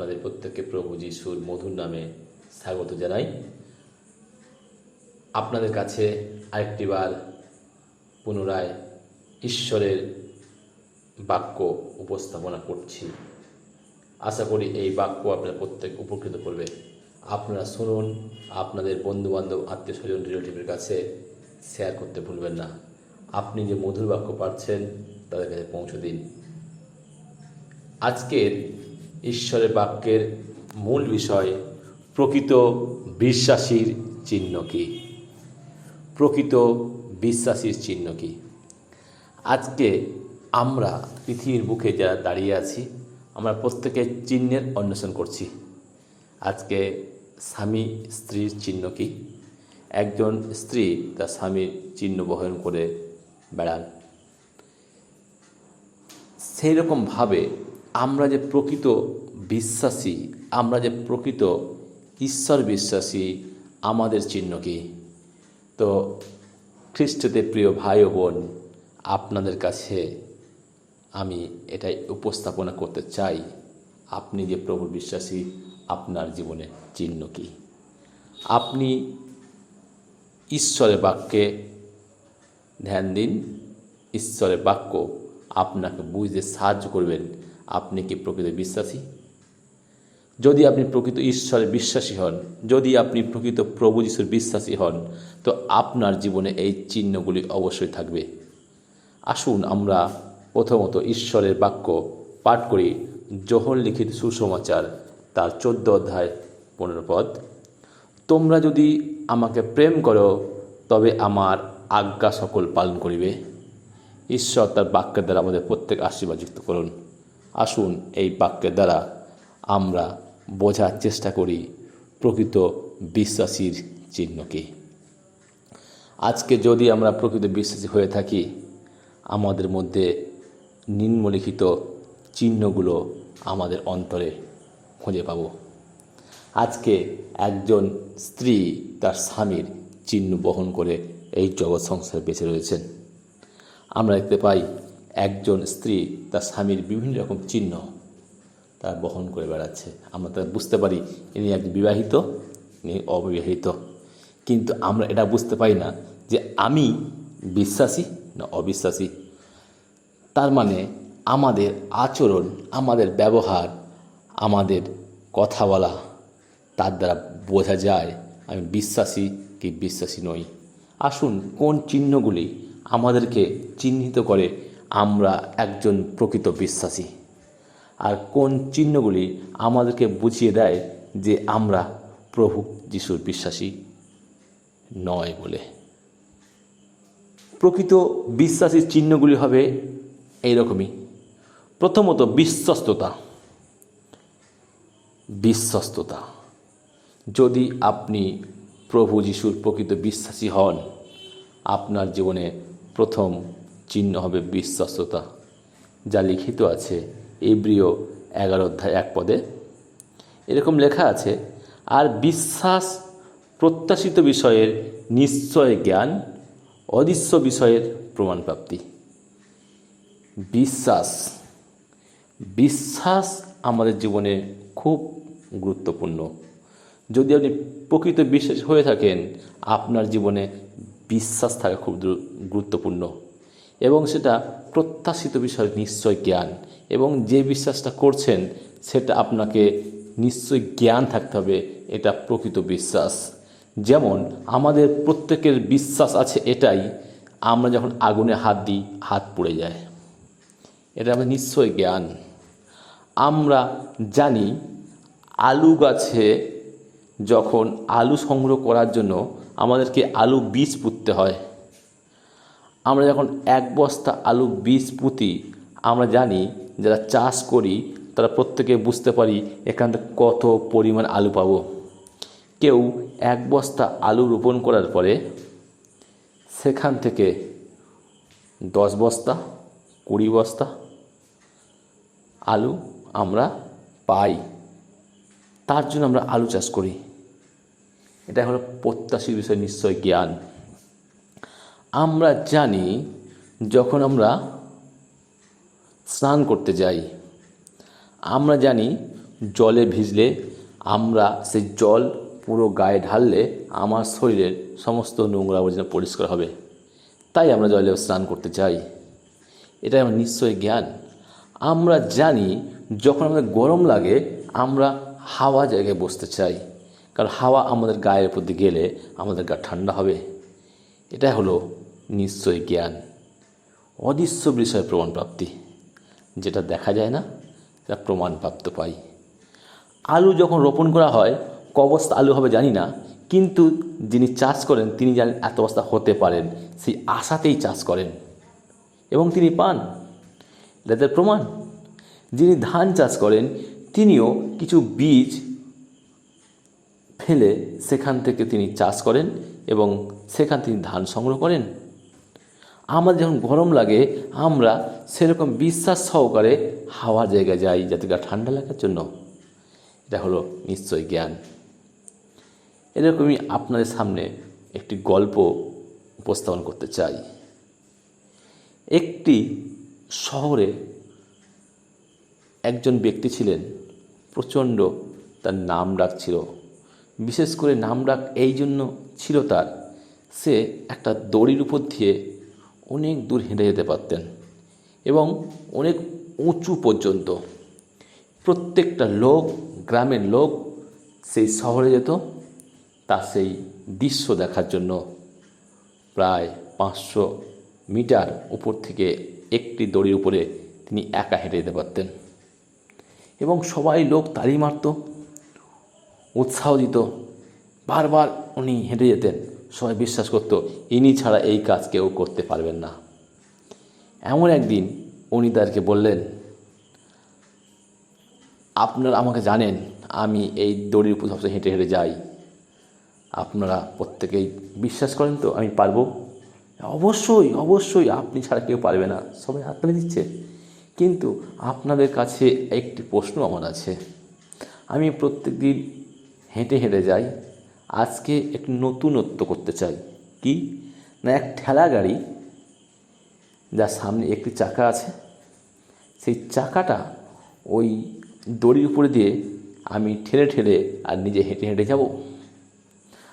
আপনাদের প্রত্যেককে প্রভু যিশুর মধুর নামে স্বাগত জানাই। আপনাদের কাছে আরেকটিবার পুনরায় ঈশ্বরের বাক্য উপস্থাপনা করছি। আশা করি এই বাক্য আপনার প্রত্যেক উপকৃত করবে। আপনারা শুনুন, আপনাদের বন্ধুবান্ধব, আত্মীয় স্বজন, রিলেটিভের কাছে শেয়ার করতে ভুলবেন না। আপনি যে মধুর বাক্য পাচ্ছেন তাদের কাছে পৌঁছে দিন। আজকের ঈশ্বরের বাক্যের মূল বিষয়, প্রকৃত বিশ্বাসীর চিহ্ন কী? প্রকৃত বিশ্বাসীর চিহ্ন কী? আজকে আমরা পৃথিবীর বুকে যারা দাঁড়িয়ে আছি, আমরা প্রত্যেকে চিহ্নের অন্বেষণ করছি। আজকে স্বামী স্ত্রীর চিহ্ন কী? একজন স্ত্রী তার স্বামীর চিহ্ন বহন করে বেড়ান। সেই রকমভাবে আমরা যে প্রকৃত বিশ্বাসী, আমরা যে প্রকৃত ঈশ্বর বিশ্বাসী, আমাদের চিহ্ন কি? তো খ্রিস্টতে প্রিয় ভাই বোন, আপনাদের কাছে আমি এটাই উপস্থাপনা করতে চাই। আপনি যে প্রভুর বিশ্বাসী, আপনার জীবনে চিহ্ন কি? আপনি ঈশ্বরের বাক্যে ধ্যান দিন, ঈশ্বরের বাক্য আপনাকে বুঝতে সাহায্য করবেন। আপনি কি প্রকৃত বিশ্বাসী? যদি আপনি প্রকৃত ঈশ্বরে বিশ্বাসী হন, যদি আপনি প্রকৃত প্রভু যিশুর বিশ্বাসী হন, তো আপনার জীবনে এই চিহ্নগুলি অবশ্যই থাকবে। আসুন আমরা প্রথমত ঈশ্বরের বাক্য পাঠ করি, জহর লিখিত সুসমাচার, তার চোদ্দ অধ্যায়, পনেরো পদ। তোমরা যদি আমাকে প্রেম করো, তবে আমার আজ্ঞা সকল পালন করিবে। ঈশ্বর তার বাক্যের দ্বারা আমাদের প্রত্যেক আশীর্বাদ যুক্ত করুন। আসুন এই বাক্যের দ্বারা আমরা বোঝার চেষ্টা করি প্রকৃত বিশ্বাসীর চিহ্ন কী। আজকে যদি আমরা প্রকৃত বিশ্বাসী হয়ে থাকি, আমাদের মধ্যে নিম্নলিখিত চিহ্নগুলো আমাদের অন্তরে খুঁজে পাব। আজকে একজন স্ত্রী তার স্বামীর চিহ্ন বহন করে এই জগৎ সংসারে বেঁচে রয়েছেন। আমরা দেখতে পাই একজন স্ত্রী তার স্বামীর বিভিন্ন রকম চিহ্ন তার বহন করে বেড়াচ্ছে। আমরা তা বুঝতে পারি, ইনি একজন বিবাহিত, ইনি অবিবাহিত। কিন্তু আমরা এটা বুঝতে পারি না যে আমি বিশ্বাসী না অবিশ্বাসী। তার মানে আমাদের আচরণ, আমাদের ব্যবহার, আমাদের কথা বলা তার দ্বারা বোঝা যায় আমি বিশ্বাসী কি বিশ্বাসী নই। আসুন কোন চিহ্নগুলি আমাদেরকে চিহ্নিত করে আমরা একজন প্রকৃত বিশ্বাসী। আর কোন চিহ্নগুলি আমাদেরকে বুঝিয়ে দেয় যে আমরা প্রভু যিশুর বিশ্বাসী নয় বলে। প্রকৃত বিশ্বাসীর চিহ্নগুলি হবে এইরকমই। প্রথমত বিশ্বস্ততা। বিশ্বস্ততা। যদি আপনি প্রভু যিশুর প্রকৃত বিশ্বাসী হন, আপনার জীবনে প্রথম চিহ্ন হবে বিশ্বস্ততা, যা লিখিত আছে এব্রিয় এগারো অধ্যায় এক পদে। এরকম লেখা আছে, আর বিশ্বাস প্রত্যাশিত বিষয়ের নিশ্চয় জ্ঞান, অদৃশ্য বিষয়ের প্রমাণপ্রাপ্তি। বিশ্বাস বিশ্বাস আমাদের জীবনে খুব গুরুত্বপূর্ণ। যদি আপনি প্রকৃত বিশ্বাস হয়ে থাকেন, আপনার জীবনে বিশ্বাস থাকা খুব গুরুত্বপূর্ণ। এবং সেটা প্রত্যাশিত বিষয় নিশ্চয় জ্ঞান। এবং যে বিশ্বাসটা করছেন, সেটা আপনাকে নিশ্চয় জ্ঞান থাকতে হবে, এটা প্রকৃত বিশ্বাস। যেমন, আমাদের প্রত্যেকের বিশ্বাস আছে এটাই, আমরা যখন আগুনে হাত দিই, হাত পড়ে যায়। এটা আমাদের নিশ্চয় জ্ঞান। আমরা জানি, আলু গাছে যখন আলু সংগ্রহ করার জন্য আমাদেরকে আলু বীজ পুঁততে হয়। আমরা যখন এক বস্তা আলু বীজ পুঁতি, আমরা জানি যারা চাষ করি, তারা প্রত্যেকে বুঝতে পারি এখান থেকে কত পরিমাণ আলু পাবো। কেউ এক বস্তা আলু রোপণ করার পরে সেখান থেকে দশ বস্তা, কুড়ি বস্তা আলু আমরা পাই। তার জন্য আমরা আলু চাষ করি। এটা হলো প্রত্যাশীর বিষয়, নিশ্চয় জ্ঞান। আমরা জানি যখন আমরা স্নান করতে যাই, আমরা জানি জলে ভিজলে আমরা সেই জল পুরো গায়ে ঢাললে আমার শরীরের সমস্ত নোংরা আবর্জনা পরিষ্কার হবে। তাই আমরা জলে স্নান করতে চাই এটাই আমার নিশ্চয়ই জ্ঞান। আমরা জানি যখন আমাদের গরম লাগে, আমরা হাওয়া জায়গায় বসতে চাই। কারণ হাওয়া আমাদের গায়ের প্রতি গেলে আমাদের গা ঠান্ডা হবে। এটাই হলো নিশ্চয় জ্ঞান, অদৃশ্য বিষয় প্রমাণপ্রাপ্তি, যেটা দেখা যায় না সেটা প্রমাণপ্রাপ্ত পাই। আলু যখন রোপণ করা হয় ক বস্তা আলু হবে জানি না, কিন্তু যিনি চাষ করেন, তিনি জানেন এত বস্তা হতে পারেন, সেই আশাতেই চাষ করেন। এবং তিনি পান। এটা প্রমাণ। যিনি ধান চাষ করেন, তিনিও কিছু বীজ ফেলে সেখান থেকে তিনি চাষ করেন এবং সেখান তিনি ধান সংগ্রহ করেন। আমাদের যখন গরম লাগে, আমরা সেরকম বিশ্বাস সহকারে হাওয়া জায়গায় যাই, যাতে গা ঠান্ডা লাগার জন্য। এটা হলো নিশ্চয় জ্ঞান। এরকমই আপনাদের সামনে একটি গল্প উপস্থাপন করতে চাই। একটি শহরে একজন ব্যক্তি ছিলেন, প্রচণ্ড তার নাম ডাক ছিল। বিশেষ করে নাম ডাক এই জন্য ছিল তার। সে একটা দড়ির উপর দিয়ে অনেক দূর হেঁটে যেতে পারতেন এবং অনেক উঁচু পর্যন্ত প্রত্যেকটা লোক, গ্রামের লোক সেই শহরে যেত, তার সেই দৃশ্য দেখার জন্য প্রায় পাঁচশো মিটার উপর থেকে একটি দড়ির উপরে তিনি একা হেঁটে যেতে পারতেন। এবং সবাই লোক তালি মারত, উৎসাহ দিত, বারবার উনি হেঁটে যেতেন। সবাই বিশ্বাস করতো, ইনি ছাড়া এই কাজ কেউ করতে পারবেন না। এমন একদিন উনি তাদেরকে বললেন, আপনারা আমাকে জানেন, আমি এই দড়ির উপর সবসময় হেঁটে হেঁটে যাই। আপনারা প্রত্যেকেই বিশ্বাস করেন তো, আমি পারব? অবশ্যই অবশ্যই, আপনি ছাড়া কেউ পারবে না, সবাই হাত তুলে দিচ্ছে। কিন্তু আপনাদের কাছে একটি প্রশ্ন আমার আছে। আমি প্রত্যেক দিন হেঁটে হেঁটে যাই আজকে একটু নতুনত্ব করতে চাই। কি? না, এক ঠেলা গাড়ি যার সামনে একটি চাকা আছে। সেই চাকাটা ওই দড়ির উপরে দিয়ে আমি ঠেলে ঠেলে আর নিজে হেঁটে হেঁটে যাব।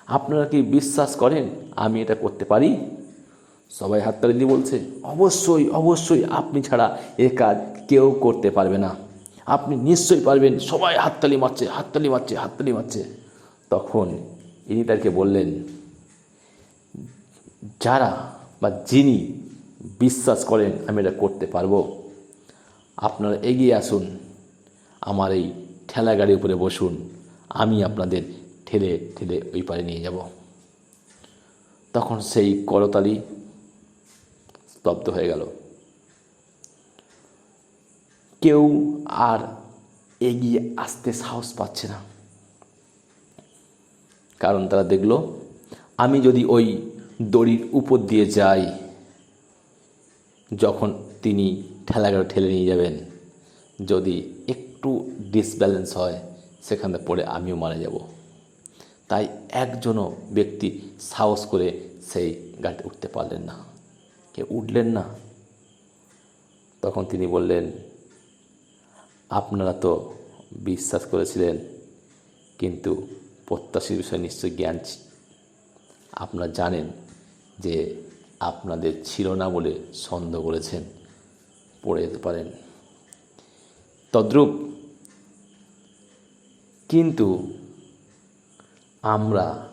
আপনারা কি বিশ্বাস করেন আমি এটা করতে পারি? সবাই হাততালি দিয়ে বলছে, অবশ্যই অবশ্যই। আপনি ছাড়া এ কাজ কেউ করতে পারবে না। আপনি নিশ্চয়ই পারবেন। সবাই হাততালি মারছে হাততালি মারছে হাততালি মারছে। তখন ইনি তাকে বললেন, যারা বা যিনি বিশ্বাস করেন আমি এটা করতে পারব, আপনারা এগিয়ে আসুন, আমার এই ঠেলা গাড়ির উপরে বসুন, আমি আপনাদের ঠেলে ঠেলে ওই পারে নিয়ে যাব। তখন সেই করতালি স্তব্ধ হয়ে গেল। কেউ আর এগিয়ে আসতে সাহস পাচ্ছে না। কারণ তারা দেখল, আমি যদি ওই দড়ির উপর দিয়ে যাই, যখন তিনি ঠেলাগাড়ি ঠেলে নিয়ে যাবেন, যদি একটু ডিসব্যালেন্স হয়, সেখানে পড়ে আমিও মারা যাব। তাই একজনও ব্যক্তি সাহস করে সেই গাড়িতে উঠতে পারলেন না। কে উঠলেন না। তখন তিনি বললেন, আপনারা তো বিশ্বাস করেছিলেন, কিন্তু প্রত্যাশীর বিষয়ে নিশ্চয়ই জ্ঞান আপনারা জানেন যে আপনাদের ছিল না বলে সন্দেহ করেছেন, পড়ে যেতে পারেন। তদ্রূপ কিন্তু আমরা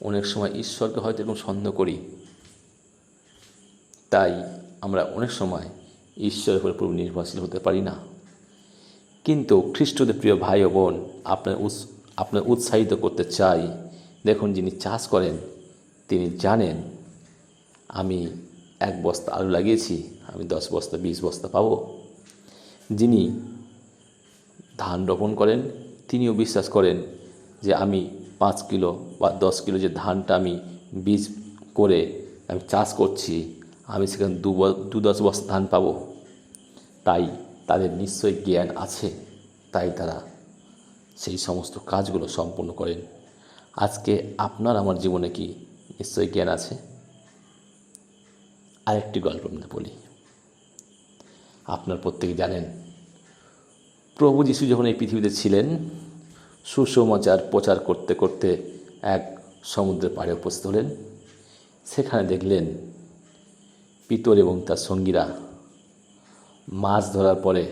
অনেক সময় ঈশ্বরকে হয়তো এরকম সন্দেহ করি, তাই আমরা অনেক সময় ঈশ্বরের উপরে পুরো নির্ভরশীল হতে পারি না। কিন্তু খ্রিস্টদের প্রিয় ভাই ও বোন, আপনার আপনার উৎসাহিত করতে চাই। দেখুন যিনি চাষ করেন, তিনি জানেন, আমি এক বস্তা আলু লাগিয়েছি, আমি দশ বস্তা, বিশ বস্তা পাবো। যিনি ধান রোপণ করেন, তিনিও বিশ্বাস করেন যে আমি পাঁচ কিলো বা দশ কিলো যে ধানটা আমি বীজ করে আমি চাষ করছি, আমি সেখানে দু দু দশ বস্তা ধান পাবো। তাই তাদের নিশ্চয়ই জ্ঞান আছে, তাই তারা সেই সমস্ত কাজগুলো সম্পূর্ণ করেন। আজকে আপনার আমার জীবনে কি নিশ্চয়ই জ্ঞান আছে? আরেকটি গল্প আপনাদের বলি। আপনার প্রত্যেকে জানেন, প্রভু যিশু যখন এই পৃথিবীতে ছিলেন সুসমাচার প্রচার করতে করতে এক সমুদ্রের পাড়ে উপস্থিত হলেন। সেখানে দেখলেন পিতর এবং তার সঙ্গীরা মাছ ধরার পরে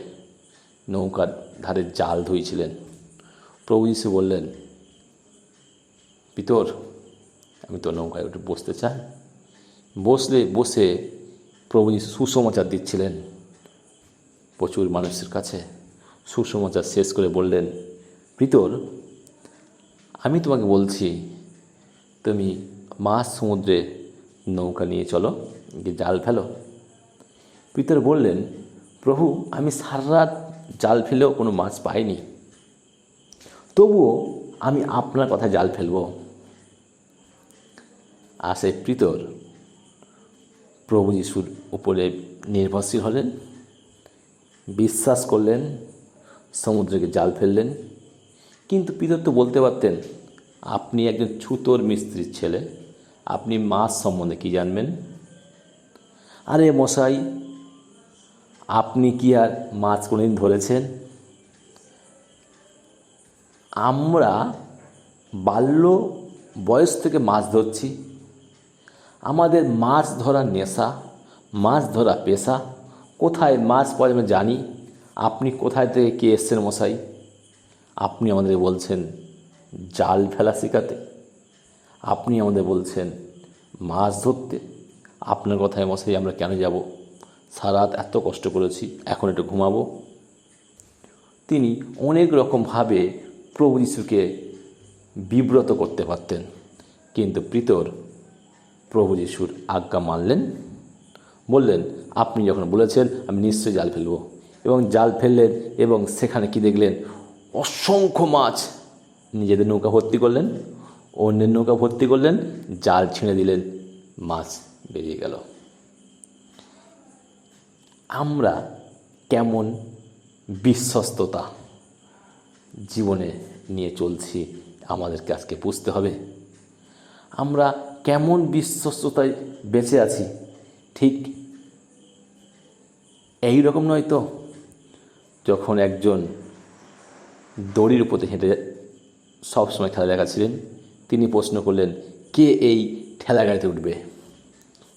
নৌকার ধারে জাল ধুইছিলেন। প্রভু যিশু বললেন পিতর আমি তো নৌকায় উঠে বসতে চাই। বসলে, বসে প্রভু যিশু সুসমাচার দিচ্ছিলেন প্রচুর মানুষের কাছে। সুসমাচার শেষ করে বললেন পিতর আমি তোমাকে বলছি, তুমি মাছ সমুদ্রে নৌকা নিয়ে চলো, গিয়ে জাল ফেলো। পিতর বললেন, প্রভু, আমি সারা রাত জাল ফেলেও কোনো মাছ পাইনি। তবুও আমি আপনার কথা জাল ফেলব। আর সেই পিতর প্রভু যিশুর উপরে নির্ভরশীল হলেন, বিশ্বাস করলেন, সমুদ্রকে জাল ফেললেন। কিন্তু পিতর তো বলতে পারতেন, আপনি একজন ছুতোর মিস্ত্রির ছেলে, আপনি মাছ সম্বন্ধে কি জানবেন? আরে মশাই, আপনি কি আর মাছ কোনোদিন ধরেছেন? আমরা বাল্য বয়স থেকে মাছ ধরছি। আমাদের মাছ ধরার নেশা, মাছ ধরা পেশা, কোথায় মাছ পাওয়া যাবে জানি। আপনি কোথায় থেকে কে এসছেন মশাই? আপনি আমাদের বলছেন, জাল ফেলা শেখাতে। আপনি আমাদের বলছেন, মাছ ধরতে। আপনার কথায় মশাই আমরা কেন যাব? সারা রাত এত কষ্ট করেছি, এখন একটু ঘুমাবো। তিনি অনেক রকমভাবে প্রভু যিশুকে বিব্রত করতে পারতেন। কিন্তু প্রিতর প্রভু যিশুর আজ্ঞা মানলেন, বললেন, আপনি যখন বলেছেন, আমি নিশ্চয়ই জাল ফেলব। এবং জাল ফেললেন এবং সেখানে কি দেখলেন? অসংখ্য মাছ নিজেদের নৌকা ভর্তি করলেন, অন্যের নৌকা ভর্তি করলেন, জাল ছিঁড়ে দিলেন, মাছ বেরিয়ে গেল। আমরা কেমন বিশ্বস্ততা জীবনে নিয়ে চলছি আমাদেরকে আজকে বুঝতে হবে। আমরা কেমন বিশ্বস্ততায় বেঁচে আছি, ঠিক এই রকম নয় তো? যখন একজন দড়ির উপরে হেঁটে সবসময় খেলা দেখাচ্ছিলেন, তিনি প্রশ্ন করলেন, কে এই ঠেলা গাড়িতে উঠবে?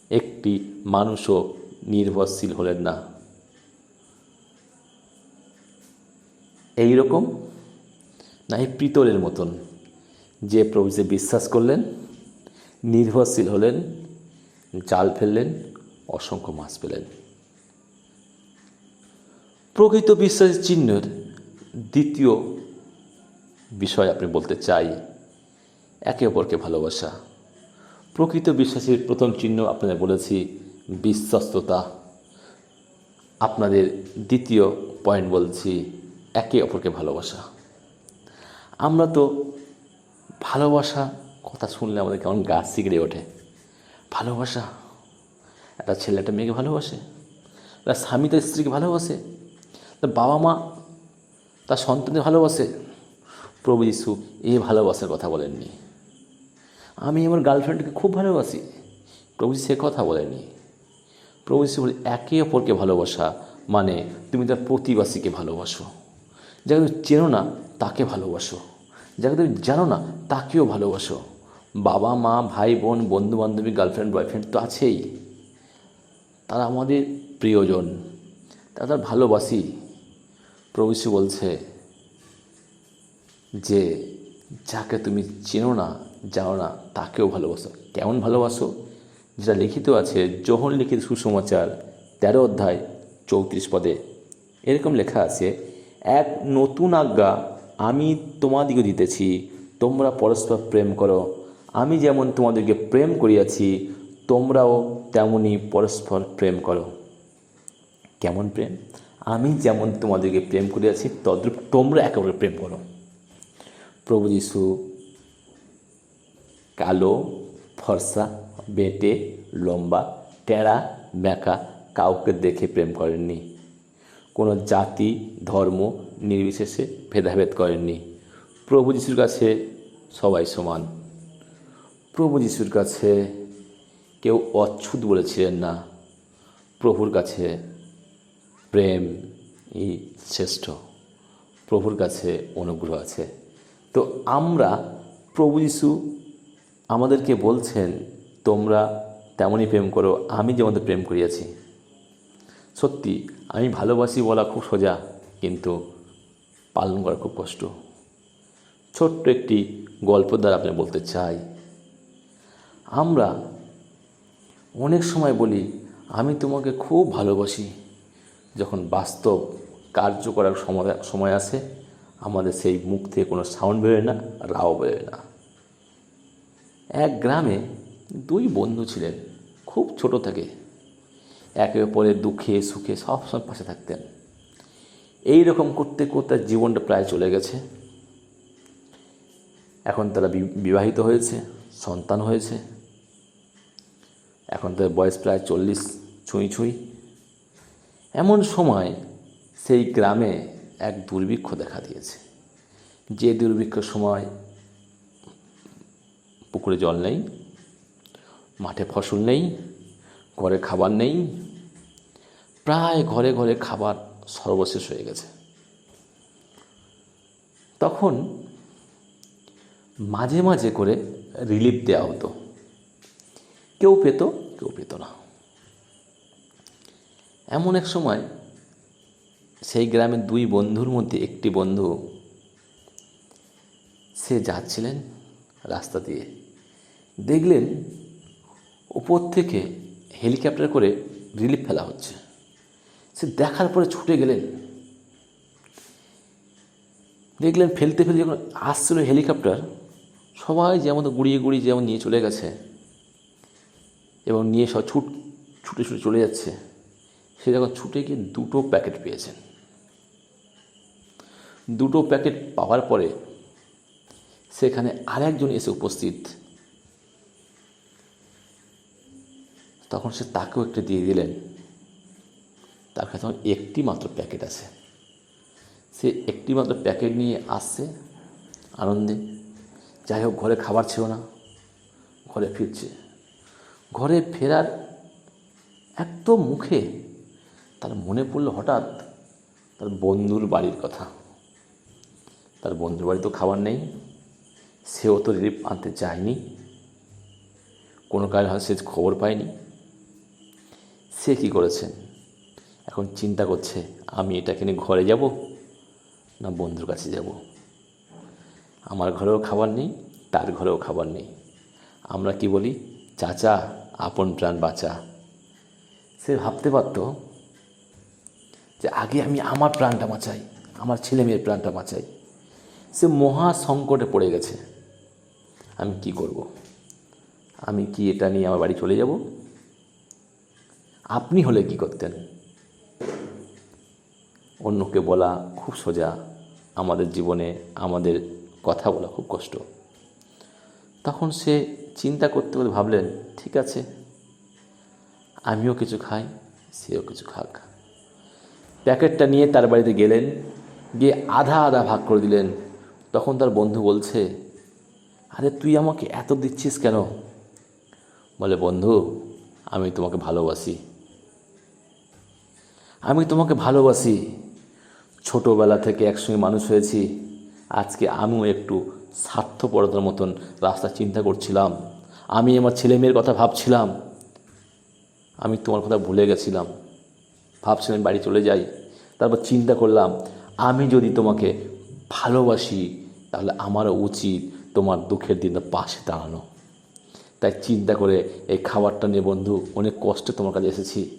একটি মানুষও নির্ভরশীল হলেন না। এই রকম না এই পিতলের মতন। যে প্রভুতে বিশ্বাস করলেন, নির্ভরশীল হলেন জাল ফেললেন, অসংখ্য মাছ পেলেন। প্রকৃত বিশ্বাসের চিহ্নের দ্বিতীয় বিষয় আপনি বলতে চাই, একে অপরকে ভালোবাসা। প্রকৃত বিশ্বাসের প্রথম চিহ্ন আপনাদের বলেছি, বিশ্বস্ততা। আপনাদের দ্বিতীয় পয়েন্ট বলছি, একে অপরকে ভালোবাসা। আমরা তো ভালোবাসা কথা শুনলে আমাদের কেমন গাছ শিগড়ে ওঠে। ভালোবাসা, একটা ছেলে একটা মেয়েকে ভালোবাসে, একটা স্বামী তার স্ত্রীকে ভালোবাসে, তার বাবা মা তার সন্তানদের ভালোবাসে, প্রভু যিশু এই ভালোবাসার কথা বলেননি। আমি আমার গার্লফ্রেন্ডকে খুব ভালোবাসি, প্রভু সে কথা বলেনি প্রভু যিশু বলে, একে অপরকে ভালোবাসা মানে তুমি তার প্রতিবাসীকে ভালোবাসো। যাকে তুমি চেনো না, তাকে ভালোবাসো। যাকে তুমি জানো না, তাকেও ভালোবাসো। বাবা, মা, ভাই, বোন বন্ধু বান্ধবী গার্লফ্রেন্ড বয়ফ্রেন্ড তো আছেই। তারা আমাদের প্রিয়জন। তারা তার ভালোবাসি। প্রভু বলছে যে, যাকে তুমি চেনো না, জানো না, তাকেও ভালোবাসো। কেমন ভালোবাসো? যেটা লিখিত আছে, যখন লিখিত সুসমাচার তেরো অধ্যায় চৌত্রিশ পদে। এরকম লেখা আছে এক নতুন আজ্ঞা আমি তোমাদিকে দিতেছি। তোমরা পরস্পর প্রেম করো। আমি যেমন তোমাদেরকে প্রেম করিয়াছি, তোমরাও তেমনি পরস্পর প্রেম করো। কেমন প্রেম? আমি যেমন তোমাদেরকে প্রেম করিয়াছি, তদ্রূপ তোমরা একেবারে প্রেম করো। প্রভু যিশু, কালো, ফর্সা, বেটে, লম্বা, টেরা ব্যাকা কাউকে দেখে প্রেম করেননি। কোনো জাতি, ধর্ম নির্বিশেষে ভেদাভেদ করেননি। প্রভু যিশুর কাছে সবাই সমান। প্রভু যিশুর কাছে কেউ অচ্ছুত বলেছিলেন না। প্রভুর কাছে প্রেম ই শ্রেষ্ঠ। প্রভুর কাছে অনুগ্রহ আছে। তো আমরা প্রভু যিশু আমাদেরকে বলছেন, তোমরা তেমনই প্রেম করো, আমি যেমন প্রেম করিয়াছি। সত্যি, আমি ভালোবাসি বলা খুব সোজা, কিন্তু পালন করা খুব কষ্ট। ছোট্ট একটি গল্প দ্বারা আপনি বলতে চাই। আমরা অনেক সময় বলি, আমি তোমাকে খুব ভালোবাসি। যখন বাস্তব কার্য করার সময় সময় আসে, আমাদের সেই মুখ থেকে কোনো সাউন্ড বেরোয় না, রাও বেরোয় না। এক গ্রামে দুই বন্ধু ছিলেন, খুব ছোট থেকে। একে অপরের দুঃখে, সুখে সবসময় পাশে থাকতেন। এই রকম করতে করতে জীবনটা প্রায় চলে গেছে। এখন তারা বিবাহিত হয়েছে, সন্তান হয়েছে। এখন তাদের বয়স প্রায় চল্লিশ ছুঁই ছুঁই। এমন সময় সেই গ্রামে এক দুর্ভিক্ষ দেখা দিয়েছে। যে দুর্ভিক্ষের সময় পুকুরে জল নেই, মাঠে ফসল নেই, ঘরে খাবার নেই প্রায় ঘরে ঘরে খাবার সর্বশেষ হয়ে গেছে। তখন মাঝে মাঝে করে রিলিফ দেওয়া হতো। কেউ পেত কেউ পেত না। এমন এক সময় সেই গ্রামের দুই বন্ধুর মধ্যে একটি বন্ধু, সে যাচ্ছিলেন রাস্তা দিয়ে। দেখলেন উপর থেকে হেলিকপ্টার করে রিলিফ ফেলা হচ্ছে। সে দেখার পরে ছুটে গেলেন। দেখলেন ফেলতে ফেলতে যখন আসছিল হেলিকপ্টার, সবাই যেমন গুড়িয়ে গুড়িয়ে যেমন নিয়ে চলে গেছে এবং নিয়ে সব ছুট, ছুটে ছুটে চলে যাচ্ছে, সে যখন ছুটে গিয়ে দুটো প্যাকেট পেয়েছেন। দুটো প্যাকেট পাওয়ার পরে সেখানে আরেকজন এসে উপস্থিত। তখন সে তাকেও একটা দিয়ে দিলেন। তার কাছে একটি মাত্র প্যাকেট আছে। সে একটি মাত্র প্যাকেট নিয়ে আসছে আনন্দে। যাই হোক, ঘরে খাবার ছিল না, ঘরে ফিরছে। ঘরে ফেরার একদম মুখে তার মনে পড়ল হঠাৎ তার বন্ধুর বাড়ির কথা। তার বন্ধুর বাড়ি তো খাবার নেই, সেও তো রিলিফ আনতে চায়নি কোনো কারণে সে খবর পায়নি। সে কী করেছেন এখন চিন্তা করছে, আমি এটাকে নিয়ে ঘরে যাব না বন্ধুর কাছে যাব? আমার ঘরেও খাবার নেই, তার ঘরেও খাবার নেই। আমরা কি বলি? চাচা, আপন প্রাণ বাঁচা। সে ভাবতে পারতো যে আগে আমি আমার প্রাণটা বাঁচাই, আমার ছেলে মেয়ের প্রাণটা বাঁচাই। সে মহা সংকটে পড়ে গেছে। আমি কি করব? আমি কি এটা নিয়ে আমার বাড়ি চলে যাব? আপনি হলে কি করতেন? অন্যকে বলা খুব সোজা, আমাদের জীবনে আমাদের কথা বলা খুব কষ্ট। তখন সে চিন্তা করতে করতে ভাবলেন, ঠিক আছে, আমিও কিছু খাই, সেও কিছু খাক। প্যাকেটটা নিয়ে তার বাড়িতে গেলেন, গিয়ে আধা আধা ভাগ করে দিলেন। তখন তার বন্ধু বলছে, আরে, তুই আমাকে এত দিচ্ছিস কেন? বলে, বন্ধু, আমি তোমাকে ভালোবাসি। আমি তোমাকে ভালোবাসি। ছোটোবেলা থেকে একসঙ্গে মানুষ হয়েছি। আজকে আমিও একটু স্বার্থপরতার মতন রাস্তা চিন্তা করছিলাম। আমি আমার ছেলে মেয়ের কথা ভাবছিলাম। আমি তোমার কথা ভুলে গেছিলাম। ভাবছিলাম বাড়ি চলে যাই। তারপর চিন্তা করলাম, আমি যদি তোমাকে ভালোবাসি, তাহলে আমারও উচিত তোমার দুঃখের দিনে পাশে দাঁড়ানো। তাই চিন্তা করে এই খাবারটা নিয়ে বন্ধু, অনেক কষ্টে তোমার কাছে এসেছি।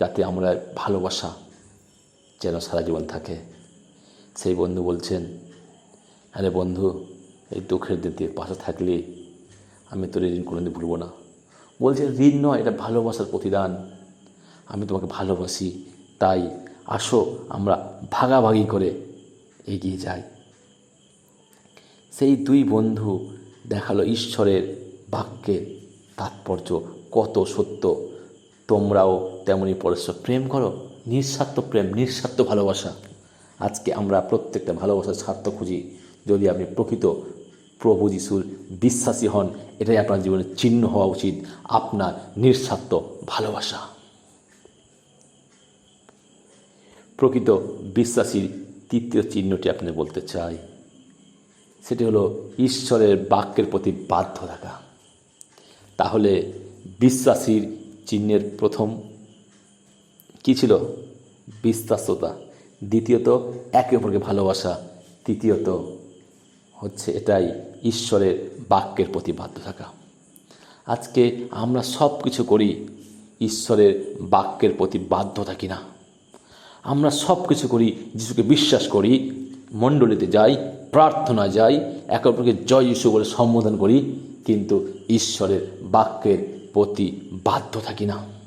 যাতে আমরা ভালোবাসা যেন সারা জীবন থাকে। সেই বন্ধু বলছেন, আরে বন্ধু, এই দুঃখের দিন তুই পাশে থাকলে, আমি তোর ঋণ কোনোদিন ভুলবো না। বলছে, ঋণ নয়, এটা ভালোবাসার প্রতিদান। আমি তোমাকে ভালোবাসি, তাই আসো, আমরা ভাগাভাগি করে এগিয়ে যাই। সেই দুই বন্ধু দেখাল ঈশ্বরের বাক্যের তাৎপর্য, কত সত্য। তোমরাও তেমনই পরস্পর প্রেম করো। নিঃস্বার্থ প্রেম, নিঃস্বার্থ ভালোবাসা। আজকে আমরা প্রত্যেকটা ভালোবাসার স্বার্থ খুঁজি যদি আপনি প্রকৃত প্রভু যিশুর বিশ্বাসী হন, এটাই আপনার জীবনের চিহ্ন হওয়া উচিত, আপনার নিঃস্বার্থ ভালোবাসা। প্রকৃত বিশ্বাসীর তৃতীয় চিহ্নটি আপনি বলতে চাই। সেটি হলো ঈশ্বরের বাক্যের প্রতি বাধ্য থাকা। তাহলে বিশ্বাসীর চিহ্নের প্রথম কি ছিল? বিশ্বাসতা দ্বিতীয়ত, একে অপরকে ভালোবাসা। তৃতীয়ত, হচ্ছে এটাই ঈশ্বরের বাক্যের প্রতি বাধ্য থাকা। আজকে আমরা সব কিছু করি ঈশ্বরের বাক্যের প্রতি বাধ্য থাকি না। আমরা সব কিছু করি, যিশুকে বিশ্বাস করি, মণ্ডলীতে যাই প্রার্থনা যাই, একে অপরকে জয় যিশু বলে সম্বোধন করি, কিন্তু ঈশ্বরের বাক্যের প্রতি বাধ্য থাকি না।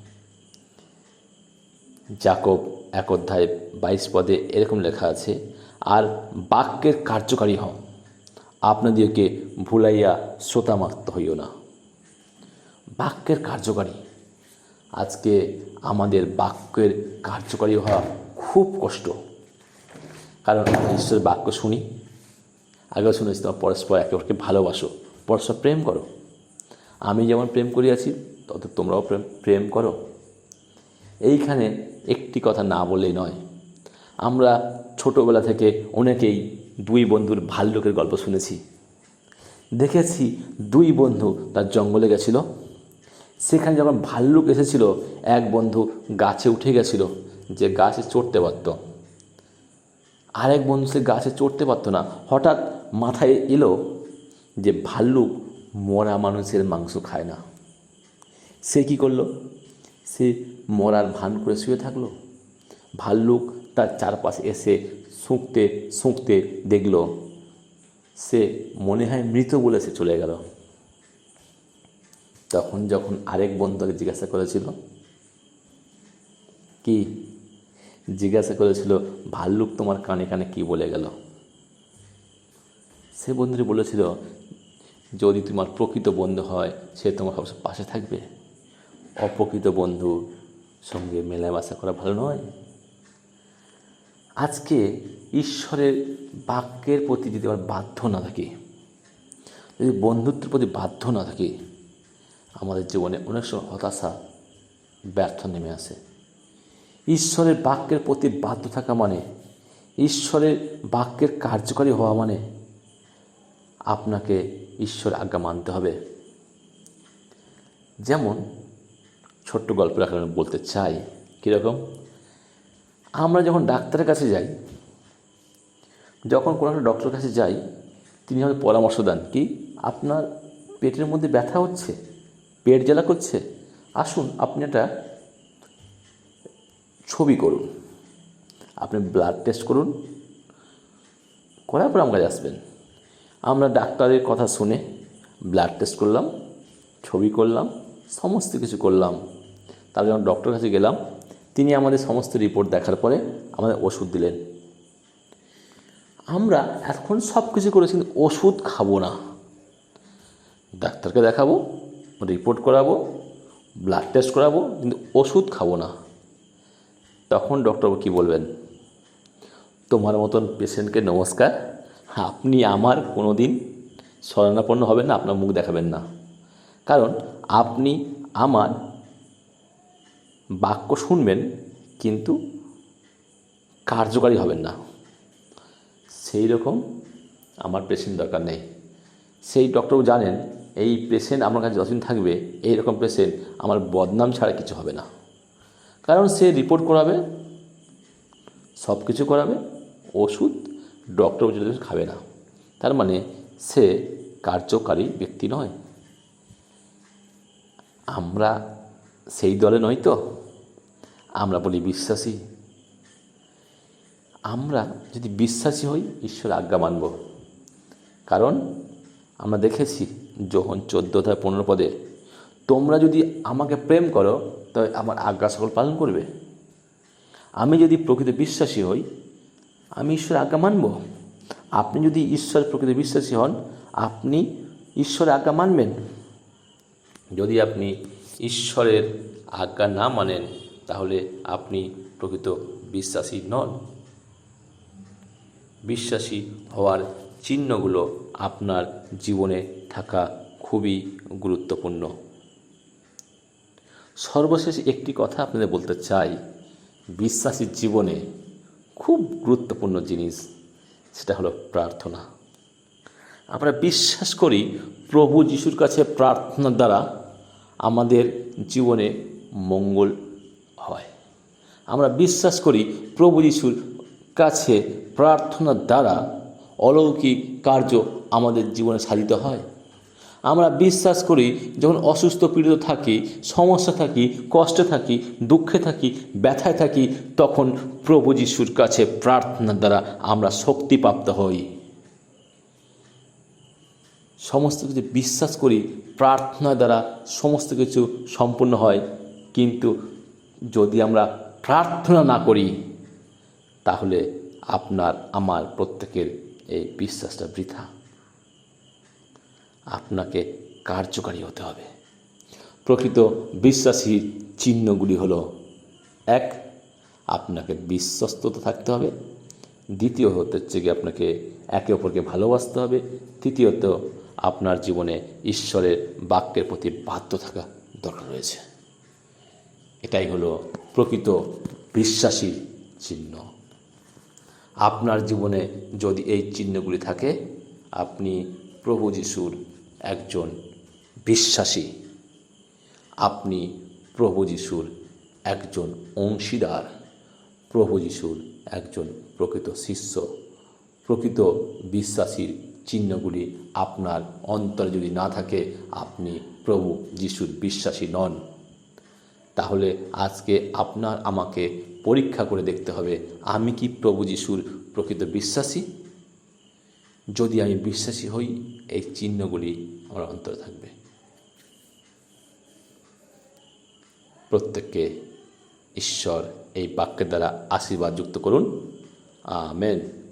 জাকব এক অধ্যায় বাইশ পদে এরকম লেখা আছে, আর বাক্যের কার্যকারী হও আপনাদেরকে ভুলাইয়া শ্রোতামাক্ত হইও না। বাক্যের কার্যকারী, আজকে আমাদের বাক্যের কার্যকারী হওয়া খুব কষ্ট। কারণ ঈশ্বরের বাক্য শুনি আগেও শুনেছি তোমার পরস্পর একে অপরকে ভালোবাসো, পরস্পর প্রেম করো। আমি যেমন প্রেম করিয়াছি, তত তোমরাও প্রেম প্রেম করো। এইখানে একটি কথা না বললেই নয়। আমরা ছোটোবেলা থেকে অনেকেই দুই বন্ধুর ভাল্লুকের গল্প শুনেছি। দেখেছি দুই বন্ধু তার জঙ্গলে গেছিল। সেখানে যখন ভাল্লুক এসেছিল, এক বন্ধু গাছে উঠে গেছিল যে গাছে চড়তে পারত। আরেক বন্ধু সে গাছে চড়তে পারতো না। হঠাৎ মাথায় এলো যে ভাল্লুক মরা মানুষের মাংস খায় না। সে কি করল? সে মরার ভান করে শুয়ে থাকল। ভাল্লুক তার চারপাশে এসে শুঁকতে শুঁকতে দেখল, সে মনে হয় মৃত বলে সে চলে গেল। তখন যখন আরেক বন্ধুকে জিজ্ঞাসা করেছিল, কি? জিজ্ঞাসা করেছিল, ভাল্লুক তোমার কানে কানে কি বলে গেল? সে বন্ধুটি বলেছিল, যদি তোমার প্রকৃত বন্ধু হয়, সে তোমার সবসময় পাশে থাকবে। অপ্রকৃত বন্ধুর সঙ্গে মেলামেশা করা ভালো নয়। আজকে ঈশ্বরের বাক্যের প্রতি যদি আমার বাধ্য না থাকি, যদি বন্ধুত্বের প্রতি বাধ্য না থাকি, আমাদের জীবনে অনেক সময় হতাশা ব্যর্থ নেমে আসে। ঈশ্বরের বাক্যের প্রতি বাধ্য থাকা মানে ঈশ্বরের বাক্যের কার্যকারী হওয়া মানে আপনাকে ঈশ্বর আজ্ঞা মানতে হবে। যেমন ছোট্ট গল্প রাখলে আমি বলতে চাই। কীরকম? আমরা যখন ডাক্তারের কাছে যাই, যখন কোনো একটা ডক্টরের কাছে যাই, তিনি আমাদের পরামর্শ দেন, কি, আপনার পেটের মধ্যে ব্যথা হচ্ছে? পেট জ্বালা করছে? আসুন, আপনি একটা ছবি করুন। আপনি ব্লাড টেস্ট করুন। করার পর আমার কাছে আসবেন। আমরা ডাক্তারের কথা শুনে ব্লাড টেস্ট করলাম, ছবি করলাম, সমস্ত কিছু করলাম। তারপর যখন ডক্টরের কাছে গেলাম, তিনি আমাদের সমস্ত রিপোর্ট দেখার পরে আমাদের ওষুধ দিলেন। আমরা এখন সব কিছু করেছি, কিন্তু ওষুধ খাব না। ডাক্তারকে দেখাবো রিপোর্ট করাবো ব্লাড টেস্ট করাবো, কিন্তু ওষুধ খাব না। তখন ডক্টরবাবু কী বলবেন? তোমার মতন পেশেন্টকে নমস্কার, আপনি আমার কোনো দিন শরণাপন্ন হবেন না, আপনার মুখ দেখাবেন না। কারণ আপনি আমার বাক্য শুনবেন, কিন্তু কার্যকারী হবেন না। সেই রকম আমার পেশেন্ট দরকার নেই। সেই ডক্টরবাবু জানেন, এই পেশেন্ট আমার কাছে যতদিন থাকবে, এই রকম পেশেন্ট আমার বদনাম ছাড়া কিছু হবে না। কারণ সে রিপোর্ট করাবে সব কিছু করাবে, ওষুধ ডক্টর যদি খাবে না, তার মানে সে কার্যকারী ব্যক্তি নয়। আমরা সেই দলে নয় তো? আমরা বলি বিশ্বাসী। আমরা যদি বিশ্বাসী হই, ঈশ্বর আজ্ঞা মানব। কারণ আমরা দেখেছি যখন চোদ্দ অধ্যায় পনেরো পদে, তোমরা যদি আমাকে প্রেম করো, তবে আমার আজ্ঞা সকল পালন করবে। আমি যদি প্রকৃত বিশ্বাসী হই, আমি ঈশ্বর আজ্ঞা মানব। আপনি যদি ঈশ্বর প্রকৃত বিশ্বাসী হন, আপনি ঈশ্বরের আজ্ঞা মানবেন। যদি আপনি ঈশ্বরের আজ্ঞা না মানেন, তাহলে আপনি প্রকৃত বিশ্বাসী নন। বিশ্বাসী হওয়ার চিহ্নগুলো আপনার জীবনে থাকা খুবই গুরুত্বপূর্ণ। সর্বশেষ একটি কথা আপনাদের বলতে চাই বিশ্বাসীর জীবনে খুব গুরুত্বপূর্ণ জিনিস, সেটা হলো প্রার্থনা। আমরা বিশ্বাস করি প্রভু যিশুর কাছে প্রার্থনার দ্বারা আমাদের জীবনে মঙ্গল হয়। আমরা বিশ্বাস করি প্রভু যিশুর কাছে প্রার্থনার দ্বারা অলৌকিক কার্য আমাদের জীবনে সাধিত হয়। আমরা বিশ্বাস করি যখন অসুস্থ পীড়িত থাকি, সমস্যা থাকি, কষ্টে থাকি, দুঃখে থাকি, ব্যথায় থাকি, তখন প্রভু যিশুর কাছে প্রার্থনার দ্বারা আমরা শক্তিপ্রাপ্ত হই। সমস্ত কিছু বিশ্বাস করি প্রার্থনা দ্বারা সমস্ত কিছু সম্পূর্ণ হয়। কিন্তু যদি আমরা প্রার্থনা না করি, তাহলে আপনার, আমার প্রত্যেকের এই বিশ্বাসটা বৃথা। আপনাকে কার্যকারী হতে হবে। প্রকৃত বিশ্বাসী চিহ্নগুলি হলো, এক, আপনাকে বিশ্বস্ততা থাকতে হবে। দ্বিতীয় হতে হচ্ছে গিয়ে আপনাকে একে অপরকে ভালোবাসতে হবে। তৃতীয়ত আপনার জীবনে ঈশ্বরের বাক্যের প্রতি বাধ্য থাকা দরকার রয়েছে। এটাই হলো প্রকৃত বিশ্বাসী চিহ্ন। আপনার জীবনে যদি এই চিহ্নগুলি থাকে, আপনি প্রভু যিশুর একজন বিশ্বাসী। আপনি প্রভু যিশুর একজন অংশীদার। প্রভু যিশুর একজন প্রকৃত শিষ্য। প্রকৃত বিশ্বাসীর চিহ্নগুলি আপনার অন্তরে যদি না থাকে, আপনি প্রভু যিশুর বিশ্বাসী নন। তাহলে আজকে আপনার আমাকে পরীক্ষা করে দেখতে হবে, আমি কি প্রভু যিশুর প্রকৃত বিশ্বাসী? যদি আমি বিশ্বাসী হই, এই চিহ্নগুলি আমার অন্তরে থাকবে। প্রত্যেককে ঈশ্বর এই বাক্যের দ্বারা আশীর্বাদ যুক্ত করুন। আমেন।